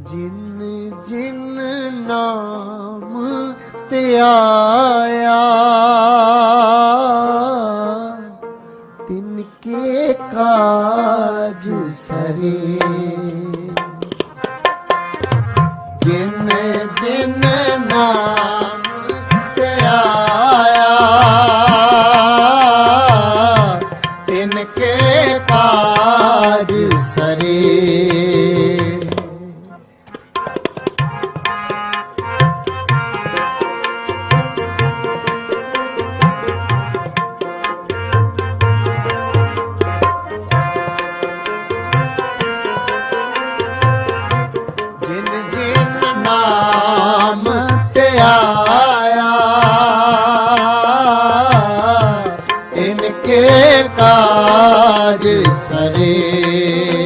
ਜਿਨ ਜਿਨ ਨਾਮ ਤੇ ਆਇਆ, ਤਿਨ ਕੇ ਕਾਜ ਸਰੇ। ਜਿਨ ਜਿਨ ਨਾਮ ਕੇ ਕਾਜ ਸਰੇ। ਕੇ ਕਾਜ ਸਰੇ।